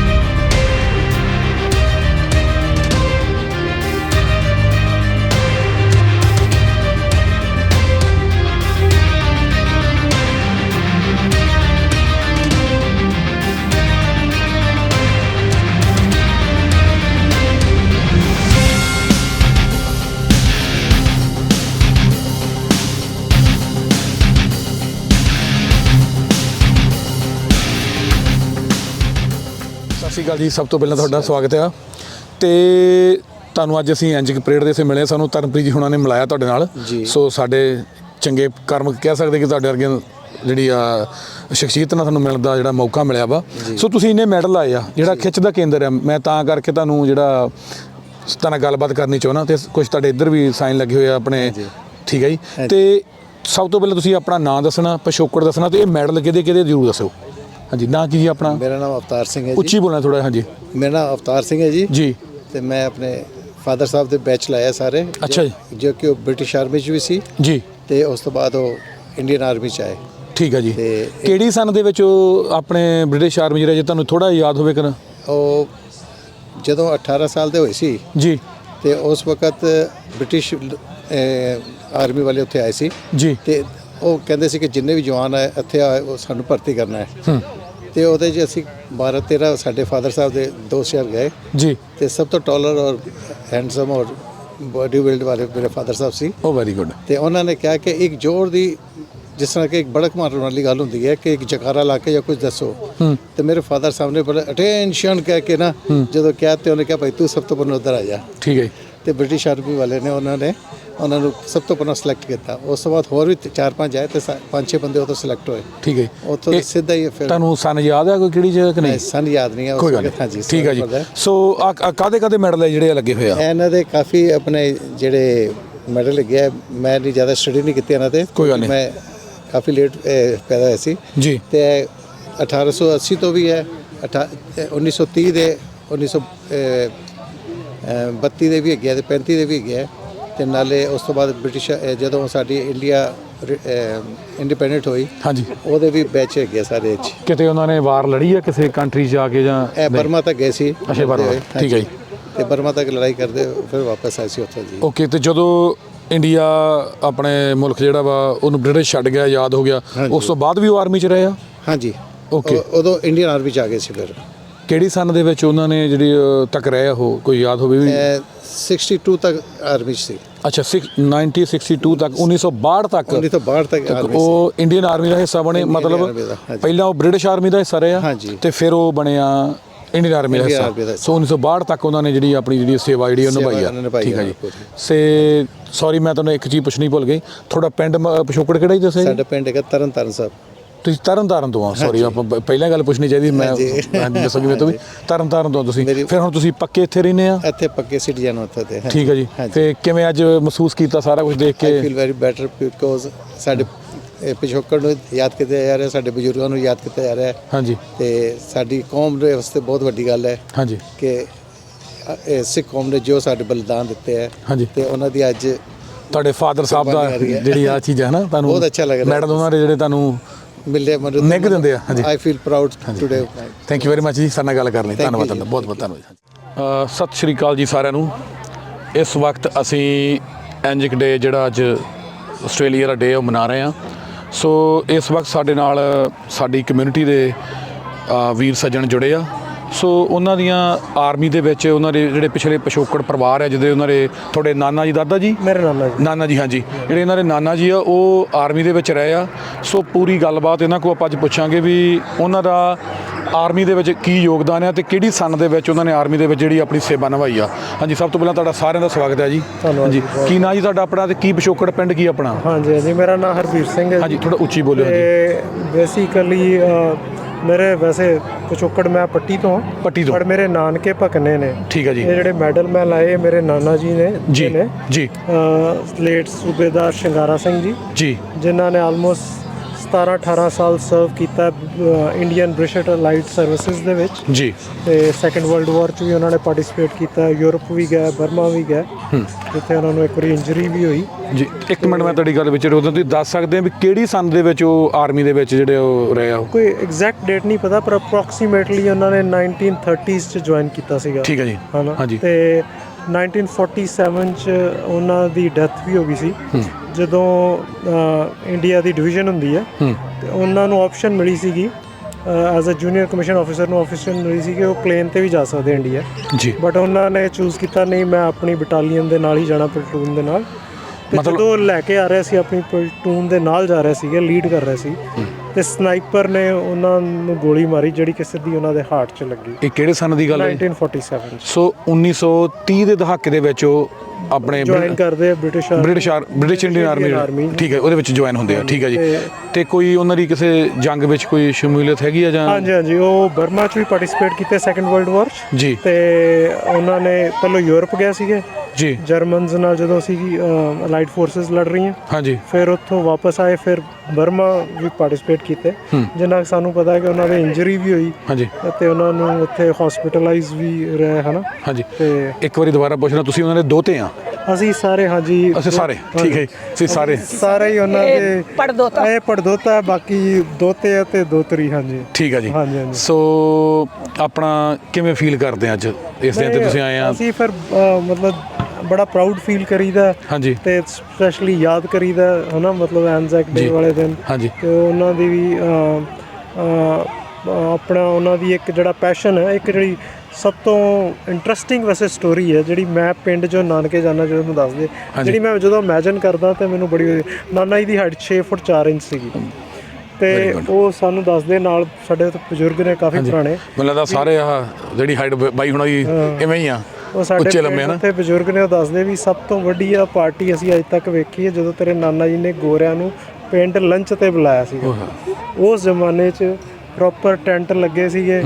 ਜੀ ਸਭ ਤੋਂ ਪਹਿਲਾਂ ਤੁਹਾਡਾ ਸਵਾਗਤ ਹੈ ਤੇ ਤੁਹਾਨੂੰ ਅੱਜ ਅਸੀਂ ਐਂਜਿਕ ਪਰੇਡ ਦੇ ਇੱਥੇ ਮਿਲੇ ਸਾਨੂੰ ਤਰਨਪ੍ਰੀਤ ਜੀ ਹੁਣਾਂ ਨੇ ਮਿਲਾਇਆ ਤੁਹਾਡੇ ਨਾਲ। ਸੋ ਸਾਡੇ ਚੰਗੇ ਕਰਮ ਕਹਿ ਸਕਦੇ ਕਿ ਤੁਹਾਡੇ ਵਰਗੇ ਜਿਹੜੀ ਆ ਸ਼ਖਸੀਅਤ ਨਾਲ ਤੁਹਾਨੂੰ ਮਿਲਣ ਦਾ ਜਿਹੜਾ ਮੌਕਾ ਮਿਲਿਆ ਵਾ। ਸੋ ਤੁਸੀਂ ਇੰਨੇ ਮੈਡਲ ਆਏ ਆ ਜਿਹੜਾ ਖਿੱਚ ਦਾ ਕੇਂਦਰ ਆ। ਮੈਂ ਤਾਂ ਕਰਕੇ ਤੁਹਾਨੂੰ ਜਿਹੜਾ ਨਾਲ ਗੱਲਬਾਤ ਕਰਨੀ ਚਾਹੁੰਦਾ ਤੇ ਕੁਝ ਤੁਹਾਡੇ ਇੱਧਰ ਵੀ ਸਾਈਨ ਲੱਗੇ ਹੋਏ ਆ ਆਪਣੇ। ਠੀਕ ਹੈ ਜੀ। ਤੇ ਸਭ ਤੋਂ ਪਹਿਲਾਂ ਤੁਸੀਂ ਆਪਣਾ ਨਾਮ ਦੱਸਣਾ ਪਿਛੋਕੜ ਦੱਸਣਾ ਤੇ ਇਹ ਮੈਡਲ ਕਿਹਦੇ ਕਿਹਦੇ ਜ਼ਰੂਰ ਦੱਸੋ ਹਾਂਜੀ ਨਾਂ ਕੀ ਜੀ ਆਪਣਾ? ਮੇਰਾ ਨਾਮ ਅਵਤਾਰ ਸਿੰਘ ਹੈ ਜੀ। ਉੱਚੀ ਬੋਲਣਾ ਥੋੜਾ ਹਾਂਜੀ। ਮੇਰਾ ਨਾਮ ਅਵਤਾਰ ਸਿੰਘ ਹੈ ਜੀ। ਜੀ। ਤੇ ਮੈਂ ਆਪਣੇ ਫਾਦਰ ਸਾਹਿਬ ਦੇ ਬੈਚ ਲਾਇਆ ਸਾਰੇ। ਅੱਛਾ ਜੀ। ਜੋ- ਕਿ ਉਹ ਬ੍ਰਿਟਿਸ਼ ਆਰਮੀ 'ਚ ਵੀ ਸੀ। ਜੀ। ਤੇ ਉਸ ਤੋਂ ਬਾਅਦ ਉਹ ਇੰਡੀਅਨ ਆਰਮੀ 'ਚ ਆਏ। ਠੀਕ ਹੈ ਜੀ। ਤੇ ਕਿਹੜੀ ਸਨ ਦੇ ਵਿੱਚ ਉਹ ਆਪਣੇ ਬ੍ਰਿਟਿਸ਼ ਆਰਮੀ ਜਿਹੜੇ ਜੇ ਤੁਹਾਨੂੰ ਥੋੜਾ ਯਾਦ ਹੋਵੇ ਕਰ? ਉਹ ਜਦੋਂ 18 ਸਾਲ ਦੇ ਹੋਏ ਸੀ ਜੀ। ਤੇ ਉਸ ਵਕਤ ਬ੍ਰਿਟਿਸ਼ ਅਹ, ਆਰਮੀ ਵਾਲੇ ਉੱਥੇ ਆਏ ਸੀ। ਜੀ। ਤੇ ਉਹ ਕਹਿੰਦੇ ਸੀ ਕਿ ਜਿੰਨੇ ਵੀ ਜਵਾਨ ਆਏ ਇੱਥੇ ਆਏ ਉਹ ਸਾਨੂੰ ਭਰਤੀ ਕਰਨਾ ਹੈ। ਤੇ ਉਹਦੇ 'ਚ ਅਸੀਂ 12 13 ਸਾਡੇ ਫਾਦਰ ਸਾਹਿਬ ਦੇ ਦੋ ਸ਼ਹਿਰ ਗਏ। ਜੀ। ਤੇ ਸਭ ਤੋਂ ਟਾਲਰ ਔਰ ਹੈਂਡਸਮ ਔਰ ਬੋਡੀ ਬਿਲਡ ਵਾਲੇ ਮੇਰੇ ਫਾਦਰ ਸਾਹਿਬ ਸੀ। ਉਹ ਵੈਰੀ ਗੁੱਡ ਤੇ ਉਹਨਾਂ ਨੇ ਕਿਹਾ ਕਿ ਇੱਕ ਜ਼ੋਰ ਦੀ ਜਿਸ ਤਰ੍ਹਾਂ ਕਿ ਇੱਕ ਬੜਕ ਮਾਰਨ ਵਾਲੀ ਗੱਲ ਹੁੰਦੀ ਹੈ ਕਿ ਇੱਕ ਜਕਾਰਾ ਲਾ ਕੇ ਜਾਂ ਕੁਝ ਦੱਸੋ। ਤੇ ਮੇਰੇ ਫਾਦਰ ਸਾਹਿਬ ਨੇ ਬੜਾ ਅਟੈਂਸ਼ਨ ਕਹਿ ਕੇ ਨਾ ਜਦੋਂ ਕਿਹਾ ਤੇ ਉਹਨੇ ਕਿਹਾ ਭਾਈ ਤੂੰ ਸਭ ਤੋਂ ਪਹਿਲਾਂ ਉੱਧਰ ਆ ਜਾ। ਠੀਕ ਹੈ। ਤੇ ਬ੍ਰਿਟਿਸ਼ ਆਰਮੀ ਵਾਲੇ ਨੇ ਉਹਨਾਂ ਨੇ ਉਹਨਾਂ ਨੂੰ ਸਭ ਤੋਂ ਪਹਿਲਾਂ ਸਿਲੈਕਟ ਕੀਤਾ। ਉਸ ਤੋਂ ਬਾਅਦ ਹੋਰ ਵੀ ਤੇ ਚਾਰ ਪੰਜ ਆਏ ਤੇ ਸਾ- ਪੰਜ ਛੇ ਬੰਦੇ ਉਦੋਂ ਸਿਲੈਕਟ ਹੋਏ। ਠੀਕ ਹੈ ਜੀ। ਉੱਥੋਂ ਇਹ ਸਿੱਧਾ ਹੀ ਫਿਰ ਤੁਹਾਨੂੰ ਸਨ ਯਾਦ ਹੈ ਕੋਈ ਕਿਹੜੀ ਜਗ੍ਹਾ ਕਿ ਨਹੀਂ? ਸਨ ਯਾਦ ਨਹੀਂ ਉਸ ਕੋਈ ਗੱਲ ਨਹੀਂ। ਠੀਕ ਹੈ ਜੀ। ਸੋ ਆ ਕਾਦੇ ਕਾਦੇ ਮੈਡਲ ਹੈ ਜਿਹੜੇ ਆ ਲੱਗੇ ਹੋਏ ਆ? ਇਹਨਾਂ ਦੇ ਕਾਫੀ ਆਪਣੇ ਜਿਹੜੇ ਮੈਡਲ ਲੱਗੇ ਆ ਮੈਂ ਨਹੀਂ ਜ਼ਿਆਦਾ ਸਟੱਡੀ ਨਹੀਂ ਕੀਤੀ ਇਹਨਾਂ ਤੇ ਕੋਈ ਗੱਲ ਨਹੀਂ। ਮੈਂ ਕਾਫੀ ਲੇਟ ਪੈਦਾ ਹੋਇਆ ਸੀ। ਜੀ। ਤੇ 1880 ਤੋਂ ਵੀ ਹੈ ਅਠਾ- ਅਹ 1930 ਦੇ 1932 ਦੇ ਵੀ ਹੈਗੇ ਆ ਤੇ 35 ਦੇ ਵੀ ਹੈਗੇ ਆ। ਤੇ ਨਾਲੇ ਉਸ ਤੋਂ ਬਾਅਦ ਬ੍ਰਿਟਿਸ਼ ਅਹ ਜਦੋਂ ਸਾਡੀ ਇੰਡੀਆ ਇੰਡੀਪੈਂਡੈਂਟ ਹੋਈ ਹਾਂਜੀ। ਉਹਦੇ ਵੀ ਬੈਚ ਹੈਗੇ ਆ ਸਾਰੇ ਚ ਕਿਤੇ ਉਹਨਾਂ ਨੇ ਵਾਰ ਲੜੀ ਆ ਕਿਸੇ ਕੰਟਰੀ ਜਾ ਕੇ ਜਾਂ ਇਹ ਬਰਮਾ ਤੱਕ ਗਏ ਸੀ। ਅੱਛਾ, ਬਰਮਾ, ਹੋਏ, ਠੀਕ ਹੈ ਜੀ। ਤੇ ਬਰਮਾ ਤੱਕ ਲੜਾਈ ਕਰਦੇ ਫਿਰ ਵਾਪਸ ਆਏ ਸੀ ਉੱਥੋਂ ਜੀ। ਓਕੇ ਤੇ ਜਦੋਂ ਇੰਡੀਆ ਆਪਣੇ ਮੁਲਕ ਜਿਹੜਾ ਵਾ ਉਹਨੂੰ ਬ੍ਰਿਟਿਸ਼ ਛੱਡ ਗਿਆ ਆਜ਼ਾਦ ਹੋ ਗਿਆ ਉਸ ਤੋਂ ਬਾਅਦ ਵੀ ਉਹ ਆਰਮੀ 'ਚ ਰਹੇ ਆ? ਹਾਂਜੀ। Okay. ਉਹ- ਉਦੋਂ ਇੰਡੀਅਨ ਆਰਮੀ ਚ ਆ ਗਏ ਸੀ ਫਿਰ। ਕਿਹੜੀ ਸਨ ਦੇ ਵਿੱਚ ਉਹਨਾਂ ਨੇ ਜਿਹੜੀ ਅ, ਤੱਕ ਰਹੇ ਆ ਉਹ? ਕੋਈ ਯਾਦ ਹੋਵੇ ਵੀ? ਇਹ 62 ਤੱਕ ਆਰਮੀ 'ਚ ਸੀ ਅੱਛਾ 6 1962 ਤੱਕ 1962 ਤੱਕ 1962 ਤੱਕ ਆਰਮੀ ਉਹ ਇੰਡੀਅਨ ਆਰਮੀ ਦਾ ਹਿੱਸਾ ਬਣੇ ਮਤਲਬ। ਪਹਿਲਾਂ ਉਹ ਬ੍ਰਿਟਿਸ਼ ਆਰਮੀ ਦਾ ਹਿੱਸਾ ਰਿਹਾ। ਤੇ ਫਿਰ ਉਹ ਬਣਿਆ ਇੰਡੀਅਨ ਆਰਮੀ ਦਾ ਹਿੱਸਾ। ਸੋ 1962 ਤੱਕ ਉਹਨਾਂ ਨੇ ਜਿਹੜੀ ਆਪਣੀ ਜਿਹੜੀ ਸੇਵਾ ਜਿਹੜੀ ਉਹ ਨਿਭਾਈ ਆ ਠੀਕ ਹੈ ਜੀ। ਸੇ ਸੌਰੀ ਮੈਂ ਤੁਹਾਨੂੰ ਇੱਕ ਚੀਜ਼ ਪੁੱਛਣੀ ਭੁੱਲ ਗਈ ਤੁਹਾਡਾ ਪਿੰਡ ਪਿਛੋਕੜ ਕਿਹੜਾ ਜੀ ਦੱਸਿਆ? ਸਾਡਾ ਪਿੰਡ ਹੈਗਾ ਤਰਨ ਤਾਰਨ ਸਾਹਿਬ ਤੁਸੀਂ ਤਰਨ ਤਾਰਨ ਤੋਂ ਆ ਸੌਰੀ ਪਹਿਲਾਂ ਗੱਲ ਪੁੱਛਣੀ ਚਾਹੀਦੀ ਮੈਂ ਦੱਸਾਂਗੀ ਮੈਂ ਤੋਂ ਵੀ। ਤਰਨ ਤਾਰਨ ਤੋਂ ਤੁਸੀਂ। ਫਿਰ ਹੁਣ ਤੁਸੀਂ ਪੱਕੇ ਇੱਥੇ ਰਹਿੰਦੇ ਆ? ਇੱਥੇ ਪੱਕੇ ਸਿਟੀਜ਼ਨ ਉੱਥੇ ਤੇ ਠੀਕ ਹੈ ਜੀ। ਤੇ ਕਿਵੇਂ ਅੱਜ ਮਹਿਸੂਸ ਕੀਤਾ ਸਾਰਾ ਕੁਝ ਦੇਖ ਆਈ ਕੇ ਫੀਲ ਵੈਰੀ ਬੈਟਰ ਬਿਕੋਜ਼ ਸਾਡੇ ਪਿਛੋਕੜ ਨੂੰ ਯਾਦ ਕੀਤਾ ਜਾ ਰਿਹਾ ਸਾਡੇ ਬਜ਼ੁਰਗਾਂ ਨੂੰ ਯਾਦ ਕੀਤਾ ਜਾ ਰਿਹਾ। ਹੈ ਹਾਂਜੀ। ਤੇ ਸਾਡੀ ਕੌਮ ਦੇ ਵਾਸਤੇ ਬਹੁਤ ਵੱਡੀ ਗੱਲ ਹੈ ਹਾਂਜੀ। ਕਿ ਸਿੱਖ ਕੌਮ ਨੇ ਜੋ ਸਾਡੇ ਬਲਿਦਾਨ ਦਿੱਤੇ ਹੈ। ਹਾਂਜੀ। ਤੇ ਉਹਨਾਂ ਦੀ ਅੱਜ ਤੁਹਾਡੇ ਫਾਦਰ ਸਾਹਿਬ ਦਾ ਹੈ। ਜਿਹੜੀ ਆ ਚੀਜ਼ ਹੈ ਨਾ ਤੁਹਾਨੂੰ ਬਹੁਤ ਅੱਛਾ ਲੱਗ ਰਿਹਾ। ਮੈਡਲ ਉਹਨਾਂ ਦੇ ਜਿਹੜੇ ਤੁਹਾਨੂੰ ਮਿਲਦੇ ਮਨ ਨਿੱਘ ਦਿੰਦੇ ਆ, ਹਾਂਜੀ। I feel proud today thank you very much ਜੀ ਸਾਡੇ ਨਾਲ ਗੱਲ ਕਰਨ ਲਈ। ਧੰਨਵਾਦ ਤੁਹਾਡਾ ਬਹੁਤ ਬਹੁਤ ਧੰਨਵਾਦ ਸਤਿ ਸ਼੍ਰੀ ਅਕਾਲ ਜੀ ਸਾਰਿਆਂ ਨੂੰ। ਇਸ ਵਕਤ ਅਸੀਂ ਐਂਜਿਕ ਡੇ ਜਿਹੜਾ ਅੱਜ ਆਸਟ੍ਰੇਲੀਆ ਦਾ ਡੇ ਉਹ ਮਨਾ ਰਹੇ ਹਾਂ ਸੋ ਇਸ ਵਕਤ ਸਾਡੇ ਨਾਲ ਸਾਡੀ ਕਮਿਊਨਿਟੀ ਦੇ ਵੀਰ ਸੱਜਣ ਜੁੜੇ ਆ। ਸੋ ਉਹਨਾਂ ਦੀਆਂ ਆਰਮੀ ਦੇ ਵਿੱਚ ਉਹਨਾਂ ਦੇ ਜਿਹੜੇ ਪਿਛਲੇ ਪਿਛੋਕੜ ਪਰਿਵਾਰ ਆ ਜਿਹਦੇ ਉਹਨਾਂ ਦੇ ਤੁਹਾਡੇ ਨਾਨਾ ਜੀ ਦਾਦਾ ਜੀ? ਮੇਰੇ ਨਾਨਾ ਜੀ। ਨਾਨਾ ਜੀ ਹਾਂਜੀ। ਜਿਹੜੇ ਇਹਨਾਂ ਦੇ ਨਾਨਾ ਜੀ ਆ ਉਹ ਆਰਮੀ ਦੇ ਵਿੱਚ ਰਹੇ ਆ। ਸੋ ਪੂਰੀ ਗੱਲਬਾਤ ਇਹਨਾਂ ਕੋਲ ਆਪਾਂ ਅੱਜ ਪੁੱਛਾਂਗੇ ਵੀ ਉਹਨਾਂ ਦਾ ਆਰਮੀ ਦੇ ਵਿੱਚ ਕੀ ਯੋਗਦਾਨ ਹੈ ਤੇ ਕਿਹੜੀ ਸਨ ਦੇ ਵਿੱਚ ਉਹਨਾਂ ਨੇ ਆਰਮੀ ਦੇ ਵਿੱਚ ਜਿਹੜੀ ਆਪਣੀ ਸੇਵਾ ਨਿਭਾਈ ਆ। ਹਾਂਜੀ ਸਭ ਤੋਂ ਪਹਿਲਾਂ ਤੁਹਾਡਾ ਸਾਰਿਆਂ ਦਾ ਸਵਾਗਤ ਹੈ ਜੀ। ਧੰਨਵਾਦ ਹਾਂਜੀ ਜੀ, ਕੀ ਨਾਂ ਜੀ ਤੁਹਾਡਾ ਆਪਣਾ ਤੇ ਕੀ ਪਿਛੋਕੜ ਪਿੰਡ ਕੀ ਆਪਣਾ? ਹਾਂਜੀ ਹਾਂਜੀ ਮੇਰਾ ਨਾਮ ਹਰਵੀਰ ਸਿੰਘ ਹੈ ਹਾਂਜੀ ਥੋੜਾ ਉੱਚੀ ਬੋਲਿਓ ਤੇ ਬੇਸਿਕਲੀ ਮੇਰੇ ਵੈਸੇ ਪਿਛੋਕੜ ਮੈਂ ਪੱਟੀ ਤੋਂ ਹਾਂ, ਪੱਟੀ ਤੋਂ? ਪਰ ਮੇਰੇ ਨਾਨਕੇ ਭਕਨੇ ਨੇ। ਠੀਕ ਹੈ ਜੀ। ਇਹ ਜਿਹੜੇ ਮੈਡਲ ਮੈਂ ਲਾਏ ਮੇਰੇ ਨਾਨਾ ਜੀ ਨੇ ਜੀ ਨੇ। ਜੀ। ਲੇਟ ਸੂਬੇਦਾਰ ਸ਼ਿੰਗਾਰਾ ਸਿੰਘ ਜੀ ਜੀ। ਜਿਨ੍ਹਾਂ ਨੇ ਆਲਮੋਸਟ 17 18 ਸਾਲ ਸਰਵ ਕੀਤਾ ਇੰਡੀਅਨ ਬ੍ਰਿਟਿਸ਼ ਲਾਈਟ ਸਰਵਿਸਿਜ਼ ਦੇ ਵਿੱਚ। ਜੀ। ਤੇ ਸੈਕੰਡ ਵਰਲਡ ਵਾਰ ਚ ਵੀ ਉਹਨਾਂ ਨੇ ਪਾਰਟਿਸਿਪੇਟ ਕੀਤਾ ਯੂਰਪ ਵੀ ਗਏ ਬਰਮਾ ਵੀ ਗਏ ਜਿੱਥੇ ਉਹਨਾਂ ਨੂੰ ਇੱਕ ਵਾਰੀ ਇੰਜਰੀ ਵੀ ਹੋਈ। ਜੀ ਇੱਕ ਮਿੰਟ ਮੈਂ ਤੁਹਾਡੀ ਗੱਲ ਵਿੱਚ ਰੋਕਦਾ ਤੁਸੀਂ ਦੱਸ ਸਕਦੇ ਹੋ ਵੀ ਕਿਹੜੀ ਸੰਨ ਦੇ ਵਿੱਚ ਉਹ ਆਰਮੀ ਦੇ ਵਿੱਚ ਜਿਹੜੇ ਉਹ ਰਹੇ ਆ? ਕੋਈ ਐਗਜ਼ੈਕਟ ਡੇਟ ਨਹੀਂ ਪਤਾ ਪਰ ਅਪਰੋਕਸੀਮੇਟਲੀ ਉਹਨਾਂ ਨੇ 1930s ਚ ਜੁਆਇਨ ਕੀਤਾ ਸੀਗਾ। ਠੀਕ ਹੈ ਜੀ। ਹਨਾ? ਹਾਂਜੀ। ਤੇ 1947 ਚ ਉਹਨਾਂ ਦੀ ਡੈਥ ਵੀ ਹੋ ਗਈ ਸੀ। ਜਦੋਂ ਇੰਡੀਆ ਦੀ ਡਿਵੀਜ਼ਨ ਹੁੰਦੀ ਹੈ ਤੇ ਉਹਨਾਂ ਨੂੰ ਆਪਸ਼ਨ ਮਿਲੀ ਸੀਗੀ as a junior commission officer ਨੂੰ ਆਪਸ਼ਨ ਮਿਲੀ ਸੀ ਕਿ ਉਹ ਪਲੇਨ ਤੇ ਵੀ ਜਾ ਸਕਦੇ ਇੰਡੀਆ। ਜੀ। ਬਟ ਉਹਨਾਂ ਨੇ ਚੂਜ਼ ਕੀਤਾ ਨਹੀਂ ਮੈਂ ਆਪਣੀ ਬਟਾਲੀਅਨ ਦੇ ਨਾਲ ਹੀ ਜਾਣਾ ਪਲਟੂਨ ਦੇ ਨਾਲ। ਤੇ ਜਦੋਂ ਲੈ ਕੇ ਆ ਰਿਹਾ ਸੀ ਆਪਣੀ ਪਲਟੂਨ ਦੇ ਨਾਲ ਜਾ ਰਿਹਾ ਸੀਗੇ ਲੀਡ ਕਰ ਰਿਹਾ ਸੀ ਤੇ ਸਨਾਈਪਰ ਨੇ ਉਹਨਾਂ ਨੂੰ ਗੋਲੀ ਮਾਰੀ ਜਿਹੜੀ ਕਿ ਸਿੱਧੀ ਉਹਨਾਂ ਦੇ ਹਾਰਟ 'ਚ ਲੱਗੀ। ਇਹ ਕਿਹੜੇ ਸੰਨ ਦੀ ਗੱਲ ਹੈ? 1947 'ਚ। ਸੋ 1930 ਦੇ ਦਹਾਕੇ ਦੇ ਵਿੱਚ ਉਹ ਆਪਣੇ ਜੁਆਇਨ ਕਰਦੇ ਆ British British British Indian army ਠੀਕ ਹੈ ਉਹਦੇ ਵਿੱਚ ਜੁਆਇਨ ਹੁੰਦੇ ਆ ਠੀਕ ਹੈ ਜੀ। ਤੇ ਕੋਈ ਉਹਨਾਂ ਦੀ ਕਿਸੇ ਜੰਗ ਵਿੱਚ ਕੋਈ ਸ਼ਮੂਲੀਅਤ ਹੈਗੀ ਆ ਜਾਂ ਹਾਂਜੀ ਹਾਂਜੀ ਉਹ ਬਰਮਾ 'ਚ ਵੀ ਪਾਰਟਿਸਿਪੇਟ ਕੀਤੇ ਸੈਕੰਡ ਵਰਲਡ ਵਾਰ ਜੀ। ਤੇ ਉਹਨਾਂ ਨੇ ਪਹਿਲਾਂ ਯੂਰਪ ਗਏ ਸੀਗੇ। ਜੀ। ਜਰਮਨਸ ਨਾਲ ਜਦੋਂ ਸੀਗੀ ਅਲਾਈਡ ਫੋਰਸਸ ਲੜ ਰਹੀਆਂ। ਹਾਂਜੀ। ਫਿਰ ਉੱਥੋਂ ਵਾਪਸ ਆਏ ਫਿਰ ਬਰਮਾ ਵੀ ਪਾਰਟਿਸਿਪੇਟ ਕੀਤੇ। ਜਿੰਨਾ ਸਾਨੂੰ ਪਤਾ ਹੈ ਕਿ ਉਹਨਾਂ ਦੇ ਇੰਜਰੀ ਵੀ ਹੋਈ। ਹਾਂਜੀ। ਤੇ ਉਹਨਾਂ ਨੂੰ ਉੱਥੇ ਹਸਪੀਟਲਾਈਜ਼ ਵੀ ਰਹੇ ਹਨਾ? ਹਾਂਜੀ। ਤੇ ਇੱਕ ਵਾਰੀ ਦੁਬਾਰਾ ਪੁੱਛਣਾ ਤੁਸੀਂ ਉਹਨਾਂ ਦੇ ਦੋਤੇ ਆ? ਅਸੀਂ ਸਾਰੇ ਹਾਂਜੀ। ਅਸੀਂ ਸਾਰੇ ਠੀਕ ਹੈ ਜੀ, ਤੁਸੀਂ ਸਾਰੇ। ਸਾਰੇ ਹੀ ਉਹਨਾਂ ਦੇ ਪੜਦੋਤਾ। ਇਹ ਪੜਦੋਤਾ ਹੈ, ਬਾਕੀ ਦੋਤੇ ਆ ਤੇ ਦੋਤਰੀ ਹਾਂਜੀ। ਠੀਕ ਹੈ ਜੀ। ਹਾਂਜੀ, ਹਾਂਜੀ। ਸੋ ਆਪਣਾ ਕਿਵੇਂ ਫੀਲ ਕਰਦੇ ਆ ਅੱਜ? ਇਸ ਦਿਨ ਤੇ ਤੁਸੀਂ ਆਏ ਆ। ਅਸੀਂ ਫਿਰ ਮਤਲਬ ਬੜਾ ਪ੍ਰਾਊਡ ਫੀਲ ਕਰੀਦਾ। ਹਾਂਜੀ। ਤੇ ਸਪੈਸ਼ਲੀ ਯਾਦ ਕਰੀਦਾ ਹਨਾ ਮਤਲਬ ਐਨਜ਼ੈਕ ਡੇ। ਵਾਲੇ ਦਿਨ। ਹਾਂਜੀ। ਕਿ ਉਹਨਾਂ ਦੀ ਵੀ ਆਪਣਾ ਉਹਨਾਂ ਦੀ ਇੱਕ ਜਿਹੜਾ ਪੈਸ਼ਨ ਹੈ ਇੱਕ ਜਿਹੜੀ ਸਭ ਤੋਂ ਇੰਟਰਸਟਿੰਗ ਵੈਸੇ ਸਟੋਰੀ ਹੈ ਜਿਹੜੀ ਮੈਂ ਪਿੰਡ ਜੋ ਨਾਨਕੇ ਜਾਣਾ ਜਦੋਂ ਨੂੰ ਦੱਸਦੇ ਜਿਹੜੀ ਮੈਂ ਜਦੋਂ ਇਮੇਜਿਨ ਕਰਦਾ ਤੇ ਮੈਨੂੰ ਬੜੀ ਨਾਨਾ ਜੀ ਦੀ ਹਾਈਟ 6 ਫੁੱਟ 4 ਇੰਚ ਸੀਗੀ। ਤੇ ਉਹ ਸਾਨੂੰ ਦੱਸਦੇ ਨਾਲ ਸਾਡੇ ਤੋਂ ਬਜ਼ੁਰਗ ਨੇ ਕਾਫੀ ਪੁਰਾਣੇ। ਮੈਨੂੰ ਲੱਗਦਾ ਸਾਰੇ ਆਹ ਜਿਹੜੀ ਹਾਈਟ ਬਾਈ ਹੁਣਾਂ ਦੀ ਇਵੇਂ ਹੀ ਆ। ਉਹ ਸਾਡੇ ਤੇ ਬਜ਼ੁਰਗ ਨੇ ਉਹ ਦੱਸਦੇ ਵੀ ਸਭ ਤੋਂ ਵੱਡੀ ਆ ਪਾਰਟੀ ਅਸੀਂ ਅੱਜ ਤੱਕ ਵੇਖੀ ਹੈ ਜਦੋਂ ਤੇਰੇ ਨਾਨਾ ਜੀ ਨੇ ਗੋਰਿਆਂ ਨੂੰ ਪਿੰਡ ਲੰਚ ਤੇ ਬੁਲਾਇਆ ਸੀਗਾ। ਉਸ ਜ਼ਮਾਨੇ 'ਚ ਪ੍ਰੋਪਰ ਟੈਂਟ ਲੱਗੇ ਸੀਗੇ।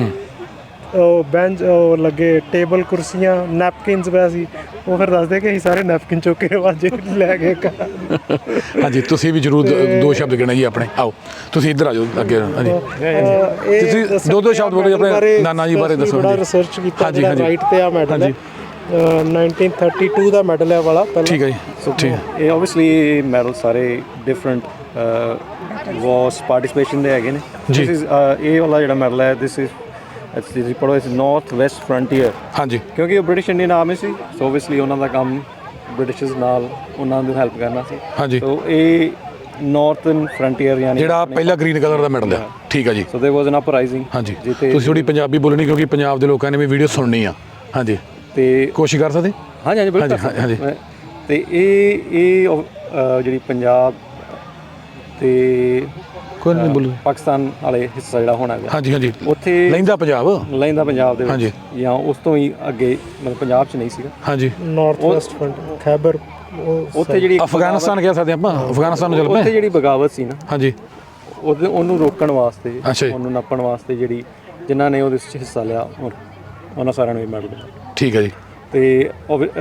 ਉਹ ਬੈਂਚ ਉਹ ਲੱਗੇ ਟੇਬਲ ਕੁਰਸੀਆਂ ਨੈਪਕਿਨਸ ਪਿਆ ਸੀ ਉਹ ਫਿਰ ਦੱਸਦੇ ਕਿ ਅਸੀਂ ਸਾਰੇ ਨੈਪਕਿਨ ਚੁੱਕ ਕੇ ਵਾਜੇ ਲੈ ਗਏ ਘਰ। ਹਾਂਜੀ ਤੁਸੀਂ ਵੀ ਜਰੂਰ ਦ- ਦੋ ਸ਼ਬਦ ਕਹਿਣਾ ਜੀ ਆਪਣੇ ਆਓ ਤੁਸੀਂ ਇੱਧਰ ਆ ਜਾਓ ਅੱਗੇ ਹਾਂਜੀ ਅਹ ਇਹ ਤੁਸੀਂ ਦੱਸੋ ਦੋ- ਦੋ ਕਿ ਸ਼ਬਦ ਬੋਲੋ ਜੀ ਆਪਣੇ ਬਾਰੇ ਨਾਨਾ ਜੀ ਬਾਰੇ ਦੱਸੋ ਬੜਾ ਜੀ। ਰਿਸਰਚ ਕੀਤਾ ਹਾਂਜੀ, ਜਿਹੜਾ ਹਾਂਜੀ। ਰਾਈਟ ਤੇ ਆ ਮੈਡਲ ਹੈ ਅਹ 1932 ਦਾ ਮੈਡਲ ਹੈ ਵਾਲਾ ਪਹਿਲਾਂ ਠੀਕ ਹੈ ਜੀ ਠੀਕ ਹੈ। ਇਹ ਆਬਵੀਅਸਲੀ ਮੈਡਲ ਸਾਰੇ ਡਿਫਰੈਂਟ ਵਾਸ ਪਾਰਟਿਸਿਪੇਸ਼ਨ ਦੇ ਹੈਗੇ ਨੇ ਜੀ। This is, ਇਹ ਵਾਲਾ ਜਿਹੜਾ ਮੈਡਲ ਹੈ ਦਿਸ ਇਜ਼ ਇਟਸ ਦੀ ਪੜੋ ਇਸ ਨਾਰਥ ਵੈਸਟ ਫਰੰਟੀਅਰ ਹਾਂਜੀ ਕਿਉਂਕਿ ਉਹ ਬ੍ਰਿਟਿਸ਼ ਇੰਡੀਅਨ ਆਰਮੀ ਸੀ ਸੋ ਆਬਵੀਅਸਲੀ ਉਹਨਾਂ ਦਾ ਕੰਮ ਬ੍ਰਿਟਿਸ਼ਰਸ ਨਾਲ ਉਹਨਾਂ ਨੂੰ ਹੈਲਪ ਕਰਨਾ ਸੀ ਹਾਂਜੀ ਸੋ ਇਹ ਨਾਰਥਰਨ ਫਰੰਟੀਅਰ ਯਾਨੀ ਜਿਹੜਾ ਪਹਿਲਾ ਗ੍ਰੀਨ ਕਲਰ ਦਾ ਮੈਡਲ ਆ ਠੀਕ ਹੈ ਜੀ so there was an uprising ਹਾਂਜੀ ਜਿੱਥੇ ਤੁਸੀਂ ਥੋੜੀ ਪੰਜਾਬੀ ਬੋਲਣੀ ਕਿਉਂਕਿ ਪੰਜਾਬ ਦੇ ਲੋਕਾਂ ਨੇ ਵੀ ਵੀਡੀਓ ਸੁਣਨੀ ਆ ਹਾਂਜੀ ਤੇ ਕੋਸ਼ਿਸ਼ ਕਰ ਸਕਦੇ ਹਾਂਜੀ ਹਾਂਜੀ ਬਿਲਕੁਲ ਹਾਂਜੀ, ਹਾਂਜੀ। ਮੈਂ- ਤੇ ਇਹ ਇਹ ਅਹ, ਜਿਹੜੀ ਪੰਜਾਬ ਤੇ ਕੋਈ ਨਹੀਂ ਬੋਲੋ। ਪਾਕਿਸਤਾਨ ਵਾਲੇ ਹਿੱਸਾ ਜਿਹੜਾ ਹੋਣਾ ਹੈਗਾ। ਹਾਂਜੀ ਹਾਂਜੀ। ਉੱਥੇ ਲੈਂਦਾ ਪੰਜਾਬ? ਲੈਂਦਾ ਪੰਜਾਬ ਦੇ ਹਾਂਜੀ। ਵਿੱਚ ਜਾਂ ਉਸ ਤੋਂ ਹੀ ਅੱਗੇ ਮਤਲਬ ਪੰਜਾਬ 'ਚ ਨਹੀਂ ਸੀਗਾ। ਹਾਂਜੀ। ਨਾਰਥ ਵੈਸਟ ਫਰੰਟ ਖੈਬਰ ਉੱਥੇ ਜਿਹੜੀ ਅਫਗਾਨਿਸਤਾਨ ਕਹਿ ਸਕਦੇ ਆਪਾਂ। ਅਫਗਾਨਿਸਤਾਨ ਨੂੰ ਚੱਲ ਉੱਥੇ ਪਏ। ਜਿਹੜੀ ਬਗਾਵਤ ਸੀ ਨਾ ਹਾਂਜੀ। ਉਹਦੇ ਉਹਨੂੰ ਰੋਕਣ ਵਾਸਤੇ। ਉਹਨੂੰ ਨੱਪਣ ਵਾਸਤੇ ਜਿਹੜੀ ਜਿਨ੍ਹਾਂ ਨੇ ਉਹਦੇ ਵਿੱਚ ਹਿੱਸਾ ਲਿਆ ਉਹ- ਉਹਨਾਂ ਸਾਰਿਆਂ ਨੂੰ ਇਹ ਮੈਡਲ ਦਿੱਤਾ। ਠੀਕ ਹੈ ਜੀ। ਤੇ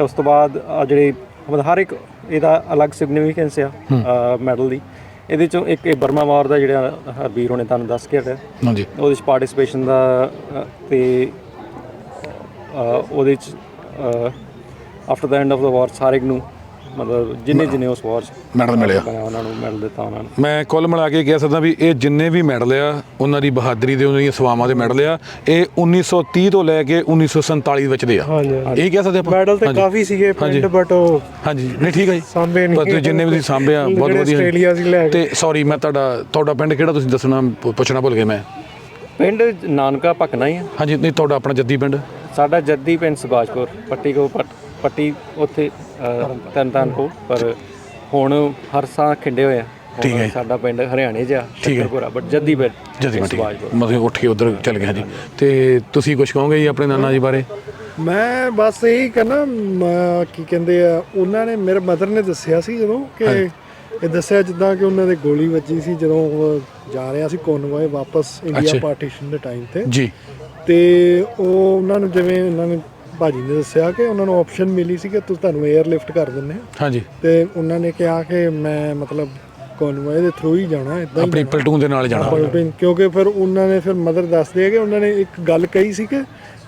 ਉਸ ਤੋਂ ਬਾਅਦ ਆ ਜਿਹੜੇ ਮਤਲਬ ਹਰ ਇੱਕ ਇਹਦਾ ਅਲੱਗ ਸਿਗਨੀਫੀਕੈਂਸ ਆ ਮੈਡਲ ਦੀ। ਇਹਦੇ ਚੋਂ ਇੱਕ ਇਹ ਬਰਮਾ ਵਾਰ ਦਾ ਜਿਹੜਾ ਹਰਬੀਰ ਹੋਣੇ ਤੁਹਾਨੂੰ ਦੱਸ ਕੇ ਹਟਿਆ। ਹਾਂਜੀ। ਉਹਦੇ ਵਿੱਚ ਪਾਰਟਿਸਿਪੇਸ਼ਨ ਦਾ ਅ, ਤੇ ਅ, ਉਹਦੇ ਵਿੱਚ after the end of the war ਸਾਰੇ ਨੂੰ ਮਤਲਬ ਜਿੰਨੇ ਜਿੰਨੇ ਉਸ ਵਾਰ 'ਚ ਮੈਡਲ ਮਿਲਿਆ ਉਹਨਾਂ ਨੂੰ ਮੈਡਲ ਦਿੱਤਾ ਉਹਨਾਂ ਨੂੰ। ਮੈਂ ਕੁੱਲ ਮਿਲਾ ਕੇ ਕਹਿ ਸਕਦਾ ਵੀ ਇਹ ਜਿੰਨੇ ਵੀ ਮੈਡਲ ਆ ਉਹਨਾਂ ਦੀ ਬਹਾਦਰੀ ਦੇ ਉਹਨਾਂ ਦੀਆਂ ਸਵਾਵਾਂ ਦੇ ਮੈਡਲ ਆ ਇਹ 1930 ਤੋਂ ਲੈ ਕੇ 1947 ਵਿੱਚ ਦੇ ਆ। ਇਹ ਕਹਿ ਸਕਦੇ ਆਪਾਂ? ਮੈਡਲ ਤੇ। ਕਾਫੀ ਸੀਗੇ। ਪਿੰਡ ਬਟ ਉਹ ਹਾਂਜੀ। ਨਹੀਂ ਠੀਕ ਹੈ ਜੀ। ਸਾਂਭੇ ਨਹੀਂ। ਪਰ ਤੁਸੀਂ ਜਿੰਨੇ ਵੀ ਤੁਸੀਂ ਸਾਂਭੇ ਆ ਬਹੁਤ ਵਧੀਆ। ਆਸਟ੍ਰੇਲੀਆ ਸੀ ਲੈ ਕੇ। ਤੇ ਸੌਰੀ ਮੈਂ ਤੁਹਾਡਾ ਤੁਹਾਡਾ ਪਿੰਡ ਕਿਹੜਾ ਤੁਸੀਂ ਦੱਸਣਾ ਪੁੱਛਣਾ ਭੁੱਲ ਗਿਆ ਮੈਂ। ਪਿੰਡ ਨਾਨਕਾ ਭਕਨਾ ਹੀ ਆ। ਹਾਂਜੀ ਨਹੀਂ ਤੁਹਾਡਾ ਆਪਣਾ ਜੱਦੀ ਪਿੰਡ? ਸਾਡਾ ਜੱਦੀ ਪਿੰਡ ਸੁਭਾਸ਼ਪੁਰ ਪੱਟੀ ਕੋ ਪੱਟ- ਪੱਟੀ ਉੱਥੇ ਤਨਤਨ ਕੋ ਪਰ ਹੁਣ ਹਰ ਸਾਹ ਖਿੰਡੇ ਹੋਏ ਆ। ਠੀਕ ਹੈ। ਸਾਡਾ ਪਿੰਡ ਹਰਿਆਣੇ 'ਚ ਆ ਠੀਕ ਹੈ। ਸ਼ੱਕਰਪੁਰਾ ਬਟ ਜੱਦੀ ਪਿੰਡ ਜੱਦੀ ਪਿੰਡ ਮਤਲਬ ਉੱਠ ਕੇ ਉਧਰ ਚੱਲ ਗਿਆ ਜੀ। ਤੇ ਤੁਸੀਂ ਕੁਝ ਕਹੋਗੇ ਜੀ ਆਪਣੇ ਨਾਨਾ ਜੀ ਬਾਰੇ? ਮੈਂ ਬਸ ਇਹੀ ਕਹਿੰਦਾ ਮ, ਕੀ ਕਹਿੰਦੇ ਆ ਉਹਨਾਂ ਨੇ ਮੇਰੇ ਮਦਰ ਨੇ ਦੱਸਿਆ ਸੀ ਜਦੋਂ ਕਿ ਇਹ ਦੱਸਿਆ ਜਿੱਦਾਂ ਕਿ ਉਹਨਾਂ ਦੇ ਗੋਲੀ ਵੱਜੀ ਸੀ ਜਦੋਂ ਉਹ ਜਾ ਰਿਹਾ ਸੀ ਕੋਨਵਾਏ ਵਾਪਸ। ਇੰਡੀਆ ਪਾਰਟੀਸ਼ਨ ਦੇ ਟਾਈਮ ਤੇ। ਜੀ। ਤੇ ਉਹ ਉਹਨਾਂ ਨੂੰ ਜਿਵੇਂ ਉਹਨਾਂ ਨੇ ਭਾਜੀ ਨੇ ਦੱਸਿਆ ਕਿ ਉਹਨਾਂ ਨੂੰ ਆਪਸ਼ਨ ਮਿਲੀ ਸੀ ਕਿ ਤੁਸੀਂ ਤੁਹਾਨੂੰ 에ਅਰ ਲਿਫਟ ਕਰ ਦਿੰਦੇ ਹਾਂ ਹਾਂਜੀ। ਤੇ ਉਹਨਾਂ ਨੇ ਕਿਹਾ ਕਿ ਮੈਂ ਮਤਲਬ ਕੋਨਵਾਏ ਦੇ ਥਰੂ ਹੀ ਜਾਣਾ ਇਦਾਂ ਹੀ ਆਪਣੀ। ਪਲਟੂਨ ਦੇ ਨਾਲ ਜਾਣਾ। ਪਲਟਨ ਕਿਉਂਕਿ ਫਿਰ ਉਹਨਾਂ ਨੇ ਫਿਰ ਮਦਰ ਦੱਸਦੇ ਆ ਕਿ ਉਹਨਾਂ ਨੇ ਇੱਕ ਗੱਲ ਕਹੀ ਸੀ ਕਿ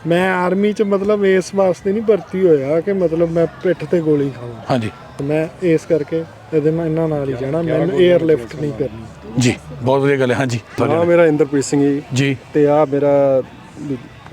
ਮੈਂ ਆਰਮੀ 'ਚ ਮਤਲਬ ਇਸ ਵਾਸਤੇ ਨਹੀਂ ਭਰਤੀ ਹੋਇਆ ਕਿ ਮਤਲਬ ਮੈਂ ਪਿੱਠ ਤੇ ਗੋਲੀ ਖਾਵਾਂ। ਹਾਂਜੀ। ਤੇ ਮੈਂ ਇਸ ਕਰਕੇ ਇਹਦੇ ਮੈਂ ਇਹਨਾਂ ਨਾਲ ਹੀ ਜਾਣਾ ਮੈਨੂੰ 에ਅਰ ਲਿਫਟ ਨਹੀਂ ਕਰਨੀ। ਜੀ ਬਹੁਤ ਵਧੀਆ ਗੱਲ ਹੈ ਹਾਂਜੀ ਹਾਂ ਤੁਹਾਡੇ ਮੇਰਾ ਇੰਦਰਪ੍ਰੀਤ ਸਿੰਘ ਜੀ। ਜੀ। ਤੇ ਆ ਮੇਰਾ